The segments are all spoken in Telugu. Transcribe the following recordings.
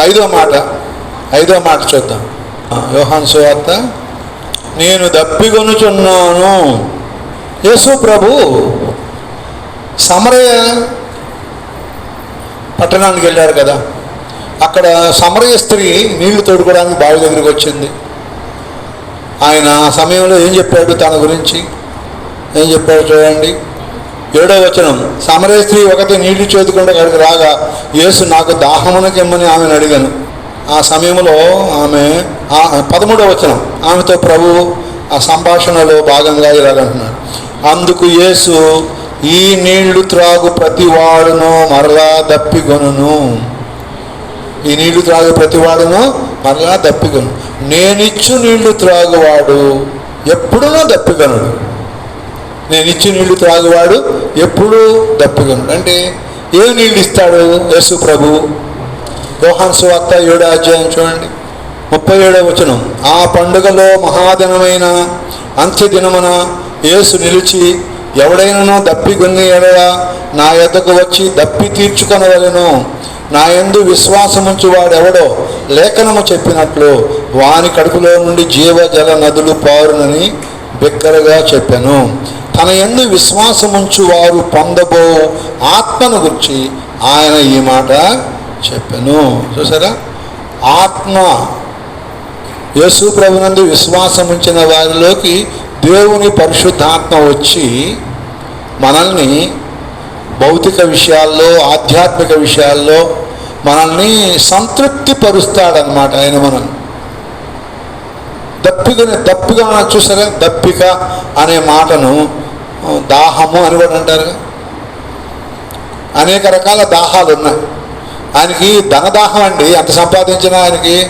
ఐదో మాట ఐదో మాట చూద్దాం. ఆ, యోహాన్ సువార్త నేను దప్పిగొనుచున్నాను యేసు ప్రభు సమరయ పట్టణానికి వెళ్ళారు కదా. అక్కడ సమరయ స్త్రీ నీళ్ళు తోడుకోవడానికి బావి దగ్గరికి వచ్చింది. ఆయన ఆ సమయంలో ఏం చెప్పాడు తన గురించి? ఏం చెప్పాడు చూడండి. ఏడో వచనం సమరే స్త్రీ ఒకటి నీటి చేతుకుండా అక్కడికి రాగా యేసు నాకు దాహమునకెమ్మని ఆమెను అడిగాను. ఆ సమయంలో ఆమె పదమూడవ వచనం ఆమెతో ప్రభు ఆ సంభాషణలో భాగంగా ఇలాగంటున్నాడు అందుకు యేసు ఈ నీళ్ళు త్రాగు ప్రతి వాడును మరలా దప్పిగొనును ఈ నీళ్ళు త్రాగు ప్రతివాడును మరలా దప్పిగను నేనిచ్చు నీళ్ళు త్రాగువాడు ఎప్పుడునో దప్పిగనుడు నేను ఇచ్చి నీళ్ళు త్రాగువాడు ఎప్పుడూ దప్పిగనుడు అంటే ఏ నీళ్ళు ఇస్తాడు యేసు ప్రభు? యోహాన్ సువార్త ఏడో అధ్యాయం చూడండి. ముప్పై ఏడో వచనం. ఆ పండుగలో మహాదినమైన అంత్యదినమున యేసు నిలిచి ఎవడైనను దప్పిగొన్ని ఎడలా నా యొద్దకు వచ్చి దప్పి తీర్చుకొనవలను. నా ఎందు విశ్వాసముంచి వాడెవడో లేఖనము చెప్పినట్లు వాని కడుపులో నుండి జీవజల నదులు పారునని బిగ్గరగా చెప్పాను. తన యందు విశ్వాసముంచు వారు పొందబో ఆత్మను గురించి ఆయన ఈ మాట చెప్పాను. చూసారా? ఆత్మ యేసు ప్రభునందు విశ్వాసం ఉంచిన వారిలోకి దేవుని పరిశుద్ధాత్మ వచ్చి మనల్ని భౌతిక విషయాల్లో ఆధ్యాత్మిక విషయాల్లో మనల్ని సంతృప్తి పరుస్తాడనమాట ఆయన మనల్ని. దప్పికని దప్పిక చూసారా? దప్పిక అనే మాటను దాహము అని కూడా అంటారు. అనేక రకాల దాహాలు ఉన్నాయి. ఆయనకి ధనదాహం అండి. ఎంత సంపాదించినా ఆయనకి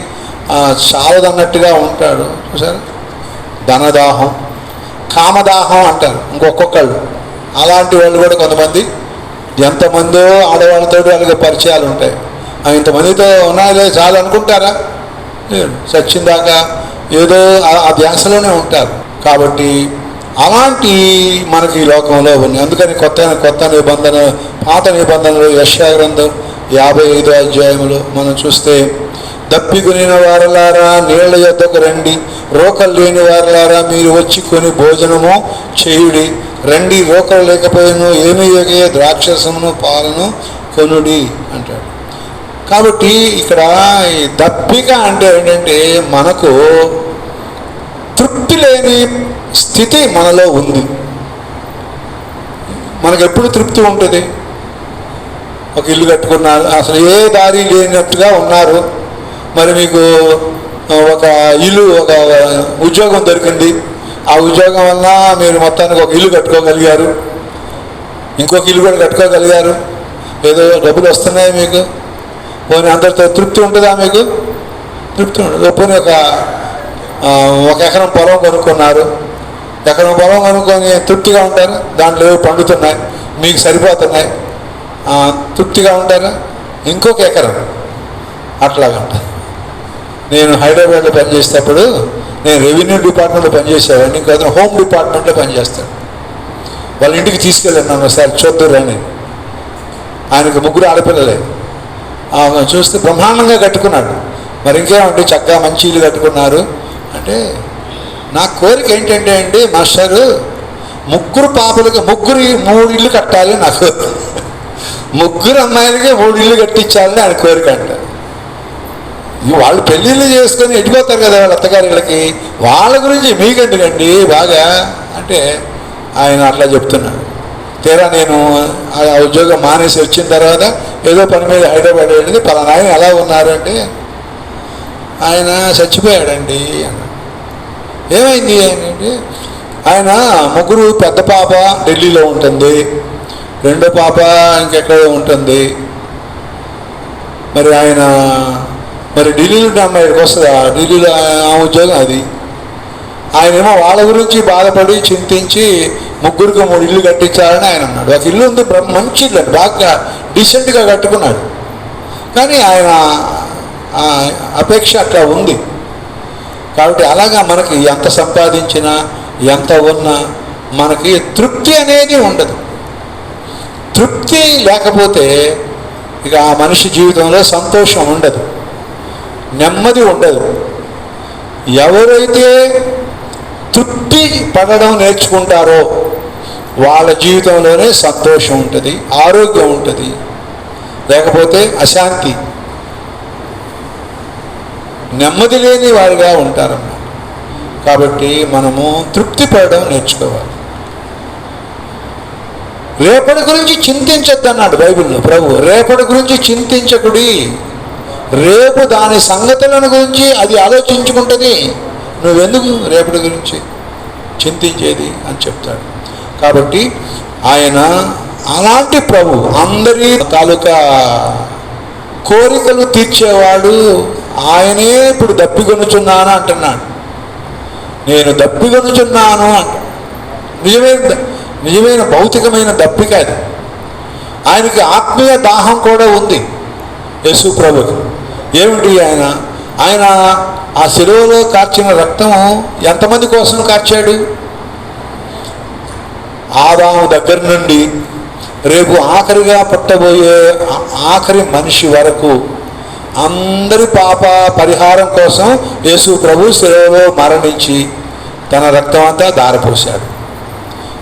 ఆ, చాలదన్నట్టుగా ఉంటాడు. చూసారు? ధనదాహం కామదాహం అంటారు ఇంకొక్కొక్కళ్ళు. అలాంటి వాళ్ళు కూడా కొంతమంది ఎంతమందో ఆడవాళ్ళతో వాళ్ళకి పరిచయాలు ఉంటాయి. ఆ ఇంతమందితో ఉన్నాయిలే చాలు అనుకుంటారా? లేదు. సచ్చిందాకా ఏదో ఆ- ధ్యాసలోనే ఉంటారు. కాబట్టి అలాంటి మనకి ఈ లోకంలో ఉన్నాయి అందుకని కొత్త కొత్త నిబంధన పాత నిబంధనలు యశాగ్రంథం యాభై ఐదో అధ్యాయములు మనం చూస్తే దప్పికొనిన వారలారా నీళ్ళ యొద్దకు రండి. రోకలు లేని వారలారా మీరు వచ్చి కొని భోజనము చేయుడి. రండి రోకలు లేకపోయిను ఏమి ఎగే ద్రాక్షసమును పాలను కొనుడి అంటాడు. కాబట్టి ఇక్కడ ఈ దప్పిక అంటే ఏంటంటే మనకు తృప్తి లేని స్థితి మనలో ఉంది. మనకు ఎప్పుడు తృప్తి ఉంటుంది? ఒక ఇల్లు కట్టుకున్నారు అసలు ఏ దారి లేనట్టుగా ఉన్నారు. మరి మీకు ఒక ఇల్లు ఒక ఉద్యోగం దొరికింది. ఆ ఉద్యోగం వల్ల మీరు మొత్తానికి ఒక ఇల్లు కట్టుకోగలిగారు. ఇంకొక ఇల్లు కూడా కట్టుకోగలిగారు. ఏదో డబ్బులు వస్తున్నాయి మీకు. పోనీ అందరితో తృప్తి ఉంటుందా మీకు? తృప్తి ఉండదు పోనీ ఒక ఒక ఎకరం పొలం కొనుక్కున్నారు. ఎకరం పొలం కొనుక్కొని తృప్తిగా ఉంటారు? దాంట్లో ఏవో పండుతున్నాయి మీకు సరిపోతున్నాయి. తృప్తిగా ఉంటారా? ఇంకొక ఎకరం అట్లాగా ఉంటుంది. నేను హైదరాబాద్లో పనిచేసేటప్పుడు నేను రెవెన్యూ డిపార్ట్మెంట్లో పనిచేసేవాడిని ఇంకా హోమ్ డిపార్ట్మెంట్లో పనిచేస్తాడు. వాళ్ళ ఇంటికి తీసుకెళ్ళాను నన్ను ఒకసారి చూద్దురని ఆయనకు ముగ్గురు ఆడపిల్లలే. చూస్తే బ్రహ్మాండంగా కట్టుకున్నాడు. మరి ఇంకేమండి చక్కగా మంచి ఇల్లు కట్టుకున్నారు. అంటే నా కోరిక ఏంటంటే అండి మాస్టారు ముగ్గురు పాపలకి ముగ్గురు మూడు ఇల్లు కట్టాలి నాకు. ముగ్గురు అమ్మాయిలకి మూడు ఇల్లు కట్టించాలని ఆయన కోరిక అంట. వాళ్ళు పెళ్ళిళ్ళు చేసుకొని ఎడిపోతారు కదా వాళ్ళ అత్తగారికి వాళ్ళ గురించి మీకెందుకండి? బాగా అంటే ఆయన అట్లా చెప్తున్నాడు తీరా నేను ఆ ఉద్యోగం మానేసి వచ్చిన తర్వాత ఏదో పని మీద హైదరాబాద్ వెళ్ళింది పలానా ఆయన ఎలా ఉన్నారంటే ఆయన చచ్చిపోయాడండి ఏమైంది అంటే ఆయన ముగ్గురు పెద్ద పాప ఢిల్లీలో ఉంటుంది రెండో పాప ఇంకెక్కడో ఉంటుంది. మరి ఆయన మరి ఢిల్లీలో ఉంటే వస్తుందా? ఢిల్లీలో ఆ- ఆ ఉద్యోగం అది. ఆయనేమో వాళ్ళ గురించి బాధపడి చింతించి ముగ్గురికి మూడు ఇల్లు కట్టించాలని ఆయన అన్నాడు. ఒక ఇల్లు ఉంది మంచి ఇల్లు బాగా డీసెంట్గా కట్టుకున్నాడు. కానీ ఆయన అపేక్ష అట్లా ఉంది. కాబట్టి అలాగా మనకి ఎంత సంపాదించినా ఎంత ఉన్నా మనకి తృప్తి అనేది ఉండదు. తృప్తి లేకపోతే ఇక ఆ మనిషి జీవితంలో సంతోషం ఉండదు. నెమ్మది ఉండదు. ఎవరైతే తృప్తి పడడం నేర్చుకుంటారో వాళ్ళ జీవితంలోనే సంతోషం ఉంటుంది ఆరోగ్యం ఉంటుంది లేకపోతే అశాంతి. నెమ్మది లేని వారిగా ఉంటారన్నమాట. కాబట్టి మనము తృప్తి పడడం నేర్చుకోవాలి. రేపటి గురించి చింతించొద్దన్నాడు బైబిల్లో ప్రభు. రేపటి గురించి చింతించకుడి రేపు దాని సంగతులను గురించి అది ఆలోచించుకుంటుంది. నువ్వెందుకు రేపటి గురించి చింతించేది అని చెప్తాడు. కాబట్టి ఆయన అలాంటి ప్రభు అందరి తాలూకా కోరికలు తీర్చేవాడు ఆయనే ఇప్పుడు దప్పికొనుచున్నాను అంటున్నాడు. నేను దప్పికొనుచున్నాను అంట. నిజమైన నిజమైన భౌతికమైన దప్పిక అది. ఆయనకి ఆత్మీయ దాహం కూడా ఉంది యేసు ప్రభుకి. ఏమిటి ఆయన? ఆయన ఆ శిలువలో కార్చిన రక్తము ఎంతమంది కోసం కార్చాడు? ఆదాము దగ్గర నుండి రేపు ఆఖరిగా పుట్టబోయే ఆఖరి మనిషి వరకు అందరి పాప పరిహారం కోసం యేసు ప్రభు శిలువలో మరణించి తన రక్తం అంతా దారపోశాడు.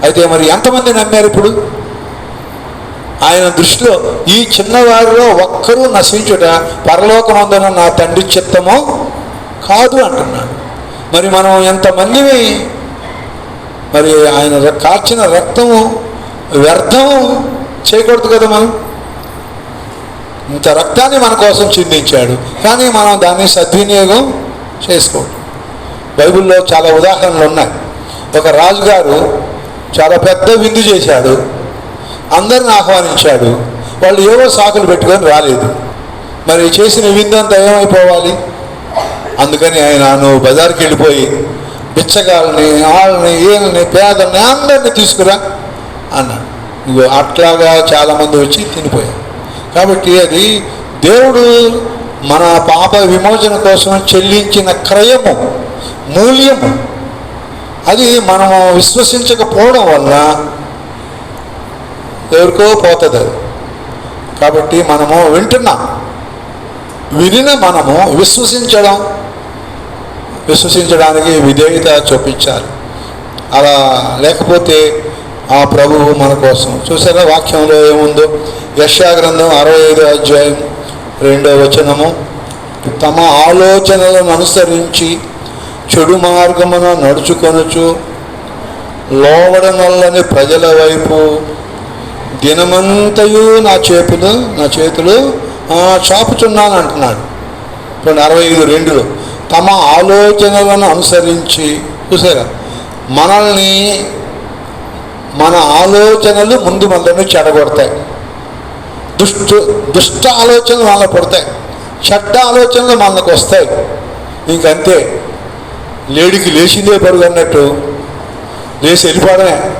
అయితే మరి ఎంతమంది నమ్మారు ఇప్పుడు? ఆయన దృష్టిలో ఈ చిన్నవారిలో ఒక్కరూ నశించుట పరలోకమందున నా తండ్రి చిత్తమో కాదు అంటున్నాడు. మరి మనం ఎంతమందిని మరి ఆయన కార్చిన రక్తము వ్యర్థం చేయకూడదు కదా మనం? ఇంత రక్తాన్ని మన కోసం చిందించాడు. కానీ మనం దాన్ని సద్వినియోగం చేసుకోవడం బైబిల్లో చాలా ఉదాహరణలు ఉన్నాయి. ఒక రాజుగారు చాలా పెద్ద విందు చేశాడు. అందరిని ఆహ్వానించాడు. వాళ్ళు ఏవో సాకులు పెట్టుకొని రాలేదు. మరి చేసిన విందు అంతా ఏమైపోవాలి? అందుకని ఆయన నువ్వు బజార్కి వెళ్ళిపోయి బిచ్చగాళ్ళని వాళ్ళని వీళ్ళని పేదల్ని అందరినీ తీసుకురా అన్నాడు ఇగో అట్లాగా చాలామంది వచ్చి తినిపోయారు. కాబట్టి అది దేవుడు మన పాప విమోచన కోసం చెల్లించిన క్రయము మూల్యము. అది మనము విశ్వసించకపోవడం వల్ల ఎవరికో పోతుంది అది. కాబట్టి మనము వింటున్నాం. వినిన మనము విశ్వసించడం విశ్వసించడానికి విధేయత చూపించాలి. అలా లేకపోతే ఆ ప్రభువు మన కోసం. చూసారా వాక్యంలో ఏముందో? యశాగ్రంథం అరవై ఐదో అధ్యాయం రెండో వచనము. తమ ఆలోచనలను అనుసరించి చెడు మార్గమున నడుచుకొనుచు లోవడనల్లని ప్రజల వైపు దినమంతయు నా చేతులు నా చేతులు చాపుచున్నాను అంటున్నాడు. ఇప్పుడు అరవై ఐదు రెండులో. తమ ఆలోచనలను అనుసరించి చూసారా? మనల్ని మన ఆలోచనలు ముందు మనల్ని చెడగొడతాయి. దుష్టు దుష్ట ఆలోచనలు మనలో పడతాయి చెడ్డ ఆలోచనలు మనకు వస్తాయి. ఇంకంతే. లేడికి లేచిందే పరుగు అన్నట్టు లేచి వెళ్ళిపోవడమే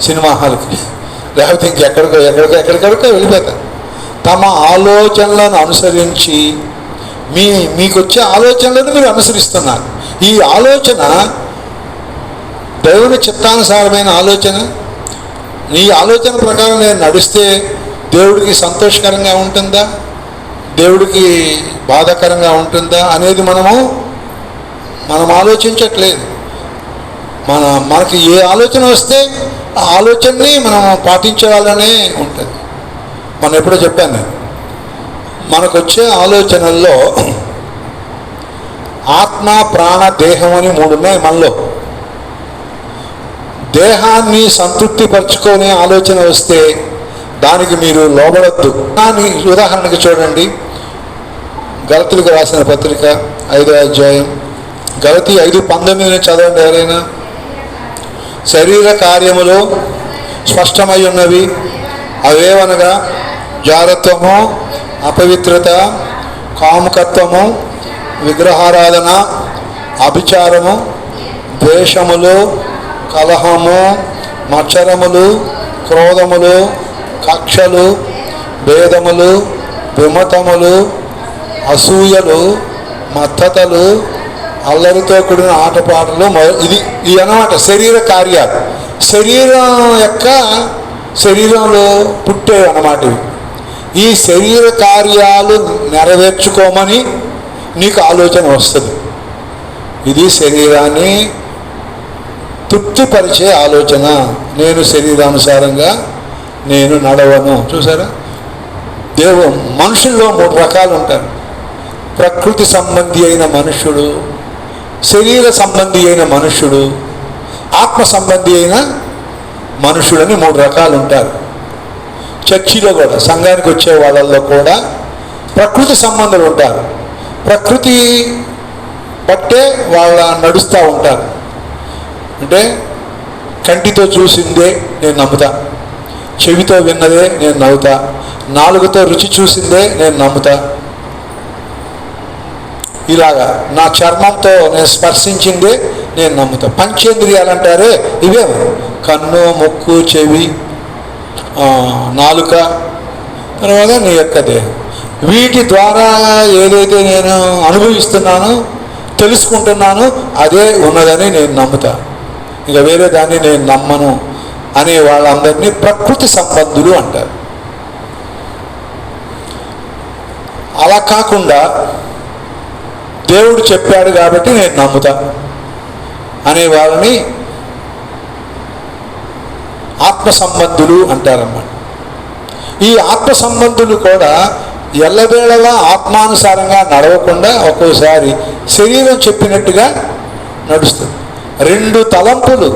సినిమా హాల్కి. లేకపోతే ఇంకెక్కడికో ఎక్కడికో ఎక్కడికెక్కడికో వెళ్ళిపోతారు తమ ఆలోచనలను అనుసరించి మీ మీకు వచ్చే ఆలోచనలను మీరు అనుసరిస్తున్నారు. ఈ ఆలోచన దేవుని చిత్తానుసారమైన ఆలోచన. నీ ఆలోచన ప్రకారం నేను నడిస్తే దేవుడికి సంతోషకరంగా ఉంటుందా? దేవుడికి బాధాకరంగా ఉంటుందా అనేది మనము మనం ఆలోచించట్లేదు. మన మనకి ఏ ఆలోచన వస్తే ఆ ఆలోచనని మనం పాటించాలనే ఉంటుంది. మనం ఎప్పుడో చెప్పాను నేను. మనకు వచ్చే ఆలోచనల్లో ఆత్మ ప్రాణ దేహం అని మూడు ఉన్నాయి మనలో. దేహాన్ని సంతృప్తిపరచుకునే ఆలోచన వస్తే దానికి మీరు లోబడద్దు. కానీ ఉదాహరణకి చూడండి. గలతులకు రాసిన పత్రిక ఐదో అధ్యాయం. గలతి ఐదు పంతొమ్మిది చదవండి ఎవరైనా. శరీర కార్యములు స్పష్టమై ఉన్నవి. అవేవనగా జారత్వము అపవిత్రత కాముకత్వము విగ్రహారాధన అభిచారము ద్వేషములు కలహము మచ్చరములు క్రోధములు కక్షలు భేదములు విమతములు అసూయలు మద్దతలు అల్లరితో కూడిన ఆటపాటలు ఇది ఇది అన్నమాట శరీర కార్యాలు. శరీరం యొక్క శరీరంలో పుట్టేవి అన్నమాట ఇవి. ఈ శరీర కార్యాలు నెరవేర్చుకోమని నీకు ఆలోచన వస్తుంది. ఇది శరీరాన్ని తృప్తిపరిచే ఆలోచన. నేను శరీరానుసారంగా నేను నడవను. చూసారా? దేవు మనుషుల్లో మూడు రకాలు ఉంటారు. ప్రకృతి సంబంధి అయిన మనుష్యుడు శరీర సంబంధి అయిన మనుష్యుడు ఆత్మ సంబంధి అయిన మనుషులని మూడు రకాలు ఉంటారు. చర్చిలో కూడా సంఘానికి వచ్చే వాళ్ళల్లో కూడా ప్రకృతి సంబంధాలు ఉంటారు. ప్రకృతి బట్టే వాళ్ళ నడుస్తూ ఉంటారు. అంటే కంటితో చూసిందే నేను నమ్ముతా. చెవితో విన్నదే నేను నవ్వుతా నాలుగుతో రుచి చూసిందే నేను నమ్ముతా. ఇలాగా నా చర్మంతో నేను స్పర్శించిందే నేను నమ్ముతా. పంచేంద్రియాలు అంటారే ఇవే కన్ను ముక్కు చెవి నాలుక తర్వాత నీ యొక్క దేహం. వీటి ద్వారా ఏదైతే నేను అనుభవిస్తున్నానో తెలుసుకుంటున్నానో అదే ఉన్నదని నేను నమ్ముతా. ఇక వేరే దాన్ని నేను నమ్మను అనే వాళ్ళందరినీ ప్రకృతి సంబంధులు అంటారు. అలా కాకుండా దేవుడు చెప్పాడు కాబట్టి నేను నమ్ముతా అనే వాళ్ళని ఆత్మ సంబంధులు అంటారన్నమాట. ఈ ఆత్మ సంబంధులు కూడా ఎల్లవేళలా ఆత్మానుసారంగా నడవకుండా ఒక్కోసారి శరీరం చెప్పినట్టుగా నడుస్తుంది. రెండు తలంపులు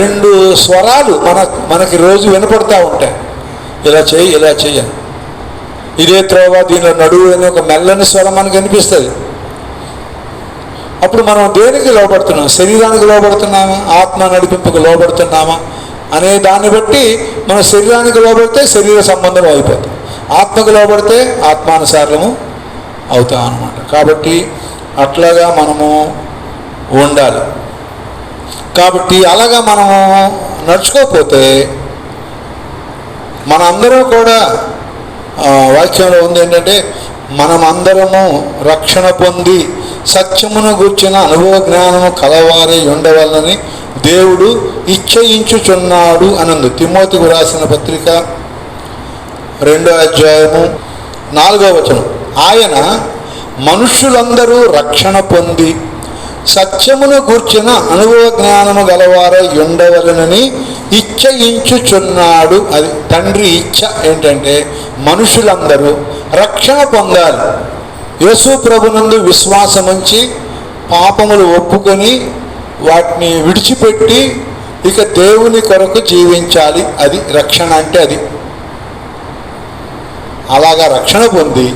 రెండు స్వరాలు మన మనకి రోజు వినపడుతూ ఉంటాయి. ఇలా చేయి ఇలా చెయ్యను ఇదే త్రోవ దీనిలో నడువు అనే ఒక మెల్లని స్వరం మనకు అనిపిస్తుంది. అప్పుడు మనం దేనికి లోపడుతున్నాం శరీరానికి లోపడుతున్నామా ఆత్మ నడిపింపుకు లోపడుతున్నామా అనే దాన్ని బట్టి మన శరీరానికి లోపడితే శరీర సంబంధం అయిపోతుంది. ఆత్మకు లోపడితే ఆత్మానుసారము అవుతాం అనమాట కాబట్టి అట్లాగా మనము ఉండాలి. కాబట్టి అలాగా మనము నడుచుకోకపోతే మనందరం కూడా వాక్యంలో ఉంది ఏంటంటే మనమందరము రక్షణ పొంది సత్యమును గూర్చిన అనుభవ జ్ఞానము కలవారి ఉండవల్లని దేవుడు ఇచ్చయించుచున్నాడు అనందు. తిమోతికు రాసిన పత్రిక రెండో అధ్యాయము నాలుగో వచనం. ఆయన మనుష్యులందరూ రక్షణ పొంది సత్యమును గూర్చిన అనుభవ జ్ఞానము గలవారై ఉండవలనని ఇచ్చయించుచున్నాడు. అది తండ్రి ఇచ్చ ఏంటంటే మనుషులందరూ రక్షణ పొందాలి. యేసు ప్రభునందు విశ్వాసముంచి పాపములు ఒప్పుకొని వాటిని విడిచిపెట్టి ఇక దేవుని కొరకు జీవించాలి. అది రక్షణ అంటే అది. అలాగా రక్షణ పొంది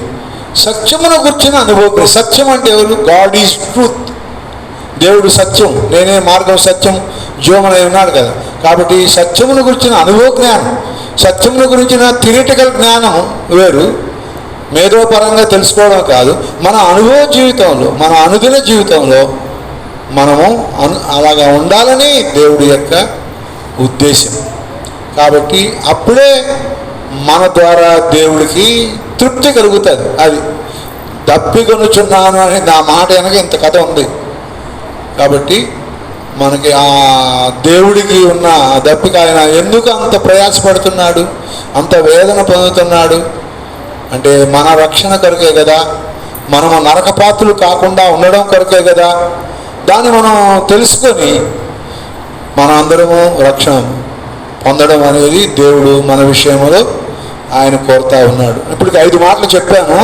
సత్యమును గుర్చిన అనుభవం సత్యం అంటే ఎవరు? గాడ్ ఈజ్ ట్రూత్ దేవుడు సత్యం. నేనే మార్గం సత్యం. జీవమనే ఉన్నాడు కదా. కాబట్టి సత్యమును గురించిన అనుభవ జ్ఞానం. సత్యమును గురించిన థిరిటికల్ జ్ఞానం వేరు. మేధోపరంగా తెలుసుకోవడం కాదు. మన అనుభవ జీవితంలో మన అనుదిన జీవితంలో మనము అను అలాగా ఉండాలని దేవుడి యొక్క ఉద్దేశం. కాబట్టి అప్పుడే మన ద్వారా దేవుడికి తృప్తి కలుగుతుంది. అది దప్పికొనుచున్నాను అని నా మాట వెనక ఇంత కథ ఉంది. కాబట్టి మనకి ఆ దేవుడికి ఉన్న దప్పిక ఆయన ఎందుకు అంత ప్రయాసపడుతున్నాడు? అంత వేదన పొందుతున్నాడు? అంటే మన రక్షణ కొరకే కదా? మనము నరకపాత్రులు కాకుండా ఉండడం కొరకే కదా? దాన్ని మనం తెలుసుకొని మన అందరము రక్షణ పొందడం అనేది దేవుడు మన విషయంలో ఆయన కోరుతా ఉన్నాడు. ఇప్పటికి ఐదు మాటలు చెప్పాను.